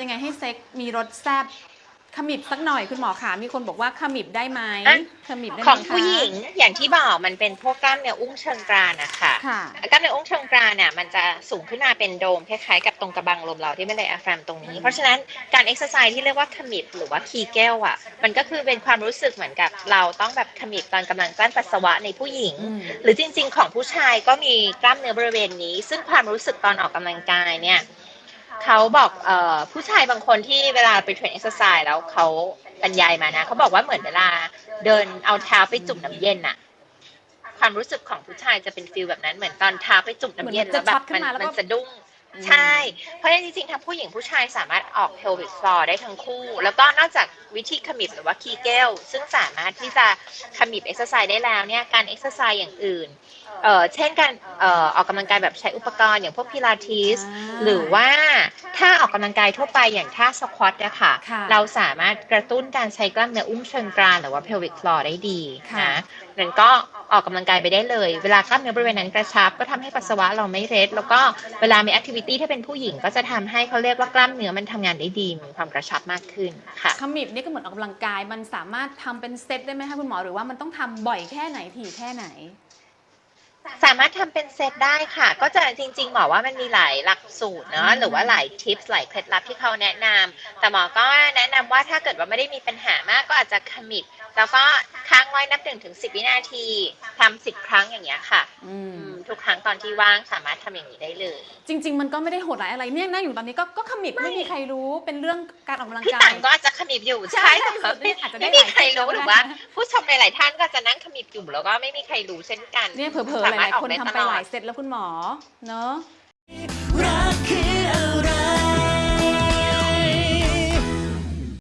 ำยังไงให้เซ็กมีรสแซ่บขมิบสักหน่อยคุณหมอขามีคนบอกว่าขมิบได้ไหมอะ ขมิบได้ไหมของคะ ผู้หญิงอย่างที่บอกมันเป็นพวกกล้ามเนื้ออุ้งเชิงกรานนะคะค่ะ กล้ามเนื้ออุ้งเชิงกรานเนี่ยมันจะสูงขึ้นมาเป็นโดมคล้ายๆกับตรงกระบังลมเราที่ไม่ได้อะแฟมตรงนี้ เพราะฉะนั้นการเอ็กซ์ไซส์ที่เรียกว่าขมิบหรือว่าคีเกลอะ มันก็คือเป็นความรู้สึกเหมือนกับ เราต้องแบบขมิบตอนกำลังกลั้นปัสสาวะในผู้หญิง อืม หรือจริงๆ ของผู้ชายก็มีกล้ามเนื้อบริเวณนี้ ซึ่งความรู้สึกตอนออกกำลังกายเนี่ย เขาบอกเอ่อผู้ชายบางคนที่เวลาไปเทรนเอ็กซ์ไซส์แล้วเขาบรรยายมานะเขาบอกว่าเหมือนเวลาเดินเอาเท้าไปจุ่มน้ำเย็นอะความรู้สึกของผู้ชายจะเป็นฟีลแบบนั้นเหมือนตอนเท้าไปจุ่มน้ำเย็นเหมืแล้อนวจะแบช็อบตขึ้มันนมาแล้วก็มันสะดุ้งอืม ใช่ เพราะฉะนั้นจริงๆทั้งผู้หญิงผู้ชายสามารถออก pelvic floor ได้ทั้งคู่ แล้วก็นอกจากวิธีขมิบหรือว่าคีเกลซึ่งสามารถที่จะขมิบเอ็กซ์ไซส์ได้แล้วเนี่ยการเอ็กซ์ไซส์อย่างอื่นเอ่อเช่นการเอ่อออกกำลังกายแบบใช้อุปกรณ์อย่างพวกพิลาทิสอ่าหรือว่าถ้าออกกำลังกายทั่วไปอย่างท่าสควอตอะค่ะค่ะเราสามารถกระตุ้นการใช้กล้ามเนื้ออุ้งเชิงกรานหรือว่า pelvic floor ได้ดีค่ะนะนั้นก็ ออกกำลังกายไปได้เลย เวลากล้ามเนื้อบริเวณนั้นกระชับ ก็ทำให้ปัสสาวะเราไม่เร็ดแล้วก็เวลามีแอคทิวิตี้ถ้าเป็นผู้หญิงก็จะทำให้เขาเรียกว่ากล้ามเนื้อมันทำงานได้ดีมีความกระชับมากขึ้นค่ะขมิบนี่ก็เหมือนออกกำลังกายมันสามารถทำเป็นเซตได้ไหมคะคุณหมอหรือว่ามันต้องทำบ่อยแค่ไหนถี่แค่ไหนสามารถทำเป็นเซตได้ค่ะ ก็จะจริงๆหมอว่ามันมีหลายหลักสูตรเนาะอืมหรือว่าหลายทิปส์หลายเคล็ดลับที่เขาแนะนำแต่หมอก็แนะนำว่าถ้าเกิดว่าไม่ได้มีปัญหามากก็อาจจะขมิบแล้วก็ค้างไว้นับหนึ่งถึงสิบวินาทีทำสิบครั้งอย่างเงี้ยค่ะ อือืมมทุกครั้งตอนที่ว่างสามารถทำอย่างนี้ได้เลย จริง ๆ มันก็ไม่ได้โหดร้ายอะไรเนี่ยนั่งอยู่ตอนนี้ก็ก็ขมิบไม่ไม่มีใครรู้เป็นเรื่องการออกกำลังพี่กาตัยงก็อาจจะขมิบอยู่ใช่ใช่แต่ว่าสุดๆอาจจะได้ไม่มีหลายใครรู้เซตก็ได้หรือว่า ผู้ชมหลายๆท่านก็จะนั่งขมิบอยู่แล้วก็ไม่มีใครรู้เช่นกันเนี่ยเผลอๆหสามารลาถยออกๆคนได้ทำตไปลอหด ลายเซตแล้วคุณหมอเนอะ